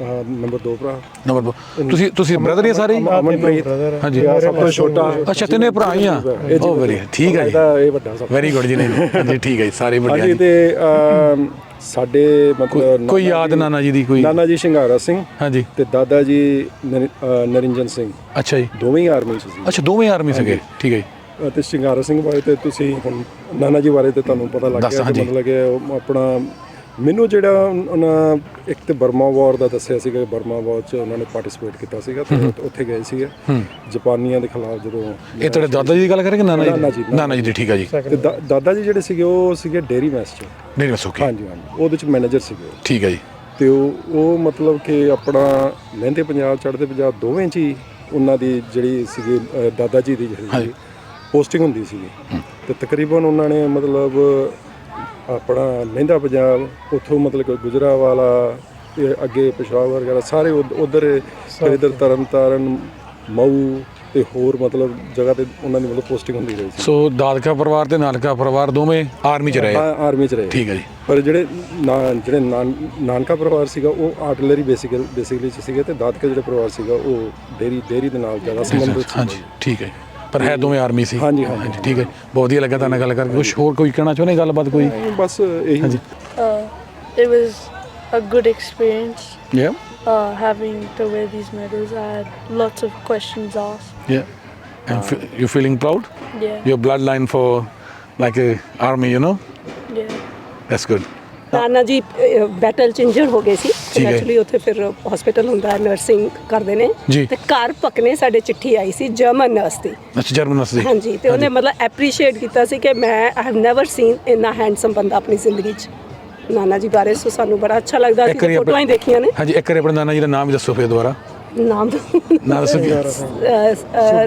ਨੰਬਰ 2 ਭਰਾ। ਨੰਬਰ ਦੋ। ਤੁਸੀਂ ਤੁਸੀਂ ਬ੍ਰਦਰ ਹੀ ਆ ਸਾਰੇ? ਹੀ? ਅਮਨਪ੍ਰੀਤ। ਹਾਂਜੀ। ਤੇ ਆਹ ਸਭ ਤੋਂ ਛੋਟਾ। ਅੱਛਾ ਤਿੰਨੇ ਭਰਾ ਹੀ ਆ? ਉਹ ਵੈਰੀ ਠੀਕ ਹੈ ਜੀ। ਇਹਦਾ ਇਹ ਵੱਡਾ ਸਭ। ਵੈਰੀ ਗੁੱਡ ਜੀ ਨਹੀਂ ਹਾਂਜੀ ਠੀਕ ਹੈ ਜੀ ਸਾਰੇ ਵੱਡੇ ਹਾਂਜੀ ਜੀ ਤੇ ਅਮ, ਸਾਡੇ ਮਤਲਬ ਕੋਈ ਨਾਨਾ ਯਾਦ ਜੀ- ਨਾਨਾ ਜੀ ਦੀ ਕੋਈ ਨਾਨਾ ਜੀ ਸ਼ਿੰਗਾਰਾ ਸਿੰਘ ਹਾਂਜੀ। ਤੇ ਦਾਦਾ ਜੀ ਨਰਿ- ਅ, ਨਰਿੰਜਨ ਸਿੰਘ। ਅੱਛਾ ਜੀ। ਦੋਵੇਂ ਹੀ ਆਰਮੀ ਚ ਸੀ। ਅੱਛਾ ਦੋਵੇਂ ਆਰਮੀ ਸੀਗੇ। ਠੀਕ ਹੈ ਜੀ। ਤੇ ਸ਼ਿੰਗਾਰਾ ਸਿੰਘ ਬਾਰੇ ਤੇ ਤੁਸੀਂ ਹੁਣ ਨਾਨਾ ਜੀ ਬਾਰੇ ਤੇ ਤੁਹਾਨੂੰ ਪਤਾ ਲੱਗ ਦੱਸ, ਗਿਆ ਹਾਂਜੀ। ਮਤਲਬ ਕਿ ਉਹ ਆਪਣਾ ਮੈਨੂੰ ਜਿਹੜਾ ਉਹਨਾਂ ਇੱਕ ਤੇ ਬਰਮਾ ਵਾਰ ਦਾ ਦੱਸਿਆ ਸੀਗਾ ਕਿ ਬਰਮਾ ਵਾਰ ਚ ਉਹਨਾਂ ਨੇ ਪਾਰਟਿਸਿਪੇਟ ਕੀਤਾ ਸੀਗਾ ਤੇ ਉੱਥੇ ਗਏ ਸੀਗੇ। ਜਾਪਾਨੀਆਂ ਦੇ ਖਿਲਾਫ ਜਦੋਂ ਇਹ ਤੁਹਾਡੇ ਦਾਦਾ ਜੀ ਦੀ ਗੱਲ ਕਰੇ ਕਿ ਨਾਨਾ ਜੀ? ਨਾਨਾ ਜੀ ਦੀ ਠੀਕ ਹੈ ਜੀ। ਤੇ ਦਾਦਾ ਜੀ ਜਿਹੜੇ ਸੀਗੇ ਉਹ ਸੀਗੇ ਡੇਰੀ ਮੈਸ ਚ। ਨਹੀਂ ਬਸ ਓਕੇ ਹਾਂਜੀ ਹਾਂਜੀ। ਉਹਦੇ ਚ ਮੈਨੇਜਰ ਸੀਗੇ। ਠੀਕ ਹੈ ਜੀ। ਤੇ ਉਹ ਉਹ ਮਤਲਬ ਕਿ ਆਪਣਾ ਲਹਿੰਦੇ ਪੰਜਾਬ ਚੜ੍ਹਦੇ ਪੰਜਾਬ ਦੋਵੇਂ ਚ ਹੀ ਉਹਨਾਂ ਦੀ ਜਿਹੜੀ ਸੀਗੀ ਦਾਦਾ ਜੀ ਦੀ ਜਿਹੜੀ। ਪੋਸਟਿੰਗ ਹੁੰਦੀ ਸੀਗੀ। ਤੇ ਤਕਰੀਬਨ ਉਹਨਾਂ ਨੇ ਮਤਲਬ ਆਪਣਾ ਲਹਿੰਦਾ ਪੰਜਾਬ ਉੱਥੋਂ ਮਤਲਬ ਕਿ ਗੁਜਰਾਵਾਲਾ ਇਹ ਅੱਗੇ ਪਿਸ਼ਾਵਰ ਵਗੈਰਾ ਸਾਰੇ ਉਧਰ ਇਧਰ ਤਰਨ ਤਾਰਨ ਮਊ ਤੇ ਹੋਰ ਮਤਲਬ ਜਗ੍ਹਾ ਤੇ ਉਹਨਾਂ ਦੀ ਮਤਲਬ ਪੋਸਟਿੰਗ ਹੁੰਦੀ ਰਹੀ ਸੀ। ਸੋ ਦਾਦਕਾ ਪਰਿਵਾਰ ਤੇ ਨਾਨਕਾ ਪਰਿਵਾਰ ਦੋਵੇਂ ਆਰਮੀ ਚ ਰਹੇ? ਹਾਂ ਆਰਮੀ ਚ ਰਹੇ। ਠੀਕ ਹੈ ਜੀ। ਪਰ ਜਿਹੜੇ ਨਾ- ਜਿਹੜੇ ਨਾਨ- ਨਾਨਕਾ ਪਰਿਵਾਰ ਸੀਗਾ ਉਹ ਆਰਟਿਲਰੀ ਬੇਸਿਕਲ ਬੇਸਿਕਲੀ ਚ ਸੀਗੇ ਤੇ ਦਾਦਕਾ ਜਿਹੜਾ ਪਰਿਵਾਰ ਸੀਗਾ ਉਹ ਡੇਰੀ ਡੇਰੀ ਦੇ ਨਾਲ ਜ਼ਿਆਦਾ ਸੰਬੰਧਿਤ ਸੀ। ਹਾਂਜੀ ਠੀਕ ਹੈ ਪਰ ਹੈ ਦੋਵੇਂ ਆਰਮੀ ਸੀ ਹਾਂਜੀ, ਹਾਂਜੀ। ਠੀਕ ਹੈ ਬਹੁਤ ਵਧੀਆ ਲੱਗਾ ਤੁਹਾਡੇ ਨਾਲ ਗੱਲ ਕਰਕੇ ਕੁਝ ਹੋਰ ਕੋਈ ਕਹਿਣਾ ਚਾਹੁੰਦੇ ਗੱਲਬਾਤ ਕੋਈ ਬਸ ਇਹੀ Uh, it was a good experience ਯਾ uh, having to wear these medals. I had lots of questions asked. Yeah and you feeling proud Yeah, your bloodline for like a army you know yeah. that's good Nana ji battle ਚ injured ਹੋ ਗਏ ਸੀ। Actually ਉੱਥੇ ਫਿਰ hospital ਹੁੰਦਾ ਹੈ nursing ਕਰਦੇ ਨੇ। ਤੇ ਘਰ ਪਕਨੇ ਸਾਡੇ ਚਿੱਠੀ ਆਈ ਸੀ ਜਰਮਨ ਨਰਸ ਦੀ। ਅੱਛਾ ਜਰਮਨ ਨਸਲੀ ਹਾਂਜੀ ਤੇ ਉਹਨੇ ਮਤਲਬ ਐਪਰੀਸ਼ੀਏਟ ਕੀਤਾ ਸੀ ਕਿ ਮੈਂ ਆਈ ਹੈਵ ਨੈਵਰ ਸੀਨ ਇੰਨਾ ਹੈਂਡਸਮ ਬੰਦਾ ਆਪਣੀ ਜ਼ਿੰਦਗੀ 'ਚ। ਨਾਨਾ ਜੀ ਬਾਰੇ ਸੋ ਸਾਨੂੰ ਬੜਾ ਅੱਛਾ ਲੱਗਦਾ ਸੀ ਫੋਟੋਆਂ ਹੀ ਦੇਖੀਆਂ ਨੇ। ਹਾਂਜੀ ਇੱਕ ਵਾਰੀ ਆਪਣੇ ਨਾਨਾ ਜੀ ਦਾ ਨਾਮ ਵੀ ਦੱਸੋ ਫਿਰ ਦੁਬਾਰਾ। ਨਾਮ ਨਾਮ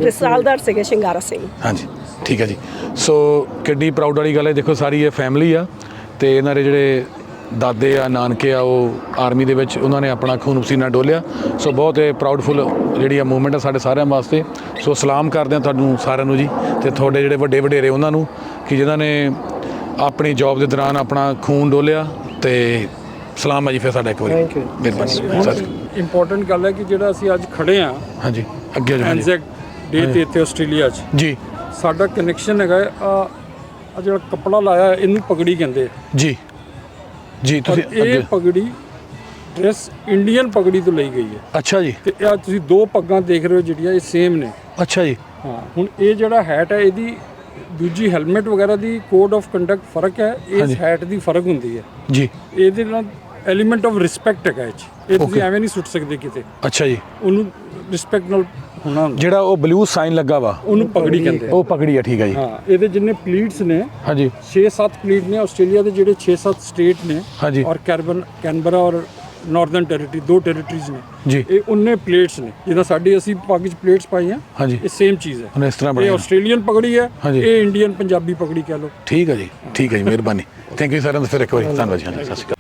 ਰਸਾਲਦਾਰ ਸੀਗੇ ਸ਼ਿੰਗਾਰਾ ਸਿੰਘ। ਹਾਂਜੀ ਠੀਕ ਹੈ ਜੀ। ਸੋ ਕਿੱਡੀ ਪ੍ਰਾਊਡ ਵਾਲੀ ਗੱਲ ਹੈ ਦੇਖੋ ਸਾਰੀ ਇਹ ਫੈਮਿਲੀ ਆ ਤੇ ਇਹਨਾਂ ਦੇ ਜਿਹੜੇ ਦਾਦੇ ਆ ਨਾਨਕੇ ਆ ਉਹ ਆਰਮੀ ਦੇ ਵਿੱਚ ਉਹਨਾਂ ਨੇ ਆਪਣਾ ਖੂਨ ਪਸੀਨਾ ਡੋਲਿਆ। ਸੋ ਬਹੁਤ ਇਹ ਪ੍ਰਾਊਡਫੁਲ ਜਿਹੜੀ ਆ ਮੂਵਮੈਂਟ ਆ ਸਾਡੇ ਸਾਰਿਆਂ ਵਾਸਤੇ। ਸੋ ਸਲਾਮ ਕਰਦੇ ਆ ਤੁਹਾਨੂੰ ਸਾਰਿਆਂ ਨੂੰ ਜੀ ਤੇ ਤੁਹਾਡੇ ਜਿਹੜੇ ਵੱਡੇ ਵਡੇਰੇ ਉਹਨਾਂ ਨੂੰ ਕਿ ਜਿਨ੍ਹਾਂ ਨੇ ਆਪਣੀ ਜੌਬ ਦੇ ਦੌਰਾਨ ਆਪਣਾ ਖੂਨ ਡੋਲਿਆ ਤੇ ਸਲਾਮ ਆ ਜੀ ਫਿਰ ਸਾਡਾ ਇੱਕ ਵਾਰੀ. ਮਿਹਰਬਾਨੀ। ਸਤਿ ਸ਼੍ਰੀ ਅਕਾਲ। ਇੰਪੋਰਟੈਂਟ ਗੱਲ ਹੈ ਕਿ ਜਿਹੜਾ ਅਸੀਂ ਅੱਜ ਖੜੇ ਆ ਹਾਂਜੀ ਅੱਗੇ ਜਾਓ ਐਨਜ਼ੈਕ ਡੇ ਤੇ ਇੱਥੇ ਆਸਟ੍ਰੇਲੀਆ 'ਚ। ਜੀ। ਸਾਡਾ ਕਨੈਕਸ਼ਨ ਹੈਗਾ ਆ ਆ ਜਿਹੜਾ ਕੱਪੜਾ ਲਾਇਆ ਇਹਨੂੰ ਪਗੜੀ ਕਹਿੰਦੇ ਆ। ਜੀ। ਜੀ ਤੁਸੀਂ ਇਹ ਅੱਗੇ ਪਗੜੀ ਡਰੈਸ ਇੰਡੀਅਨ ਪਗੜੀ ਤੋਂ ਲਈ ਗਈ ਹੈ। ਅੱਛਾ ਜੀ। ਤੇ ਇਹ ਤੁਸੀਂ ਦੋ ਪੱਗਾਂ ਦੇਖ ਰਹੇ ਹੋ ਜਿਹੜੀਆਂ ਇਹ ਸੇਮ ਨੇ। ਅੱਛਾ ਜੀ। ਹਾਂ ਹੁਣ ਇਹ ਜਿਹੜਾ ਹੈਟ ਹੈ ਇਹਦੀ ਦੂਜੀ ਹੈਲਮਟ ਵਗੈਰਾ ਦੀ ਕੋਡ ਆਫ ਕੰਡਕਟ ਫ਼ਰਕ ਹੈ ਹਾਂਜੀ। ਇਸ ਹੈਟ ਦੀ ਫ਼ਰਕ ਹੁੰਦੀ ਹੈ। ਜੀ। ਇਹਦੇ ਨਾਲ ਐਲੀਮੈਂਟ ਆਫ ਰਿਸਪੈਕਟ ਹੈਗਾ ਇਹ 'ਚ। ਇਹ ਤੁਸੀਂ. ਐਵੇਂ ਨਹੀਂ ਸੁੱਟ ਸਕਦੇ ਕਿਤੇ। ਅੱਛਾ ਜੀ। ਉਹਨੂੰ ਰਿਸਪੈਕਟ ਨਾਲ ਹੋਣਾ ਜਿਹੜਾ ਉਹ ਬਲੂ ਸਾਈਨ ਲੱਗਾ ਵਾ ਉਹਨੂੰ ਪਗੜੀ ਕਹਿੰਦੇ ਆ। ਉਹ ਪਗੜੀ ਆ ਠੀਕ ਹੈ ਜੀ। ਹਾਂ ਇਹਦੇ ਜਿੰਨੇ ਪਲੀਟਸ ਨੇ ਹਾਂਜੀ। 6-7 ਪਲੀਟ ਨੇ ਆਸਟ੍ਰੇਲੀਆ ਦੇ ਜਿਹੜੇ 6-7 ਸਟੇਟ ਨੇ ਹਾਂਜੀ। ਔਰ ਕੈਰਬਨ ਕੈਨਬਰਾ ਔਰ ਨਾਰਦਰਨ ਟੈਰੀਟਰੀ ਦੋ ਟੈਰੀਟਰੀਜ਼ ਨੇ। ਜੀ। ਇਹ ਉਹਨੇ ਪਲੇਟਸ ਨੇ ਜਿੱਦਾਂ ਸਾਡੀ ਅਸੀਂ 'ਚ ਪਲੇਟਸ ਪਾਈਆਂ ਹਾਂਜੀ। ਇਹ ਸੇਮ ਚੀਜ਼ ਹੈ। ਇਸ ਤਰ੍ਹਾਂ ਇਹ ਬਣਿਆ ਆਸਟ੍ਰੇਲੀਅਨ ਪਗੜੀ ਹੈ। ਇਹ ਇੰਡੀਅਨ ਪੰਜਾਬੀ ਪਗੜੀ ਕਹਿ ਲਓ। ਠੀਕ ਹੈ ਜੀ ਠੀਕ ਹੈ ਜੀ ਮਿਹਰਬਾਨੀ। ਥੈਂਕ ਯੂ ਸਾਰਿਆਂ ਦਾ ਫਿਰ ਇੱਕ ਵਾਰੀ ਧੰਨਵਾਦ ਜੀ ਸਤਿ ਸ਼੍ਰੀ ਅਕਾਲ।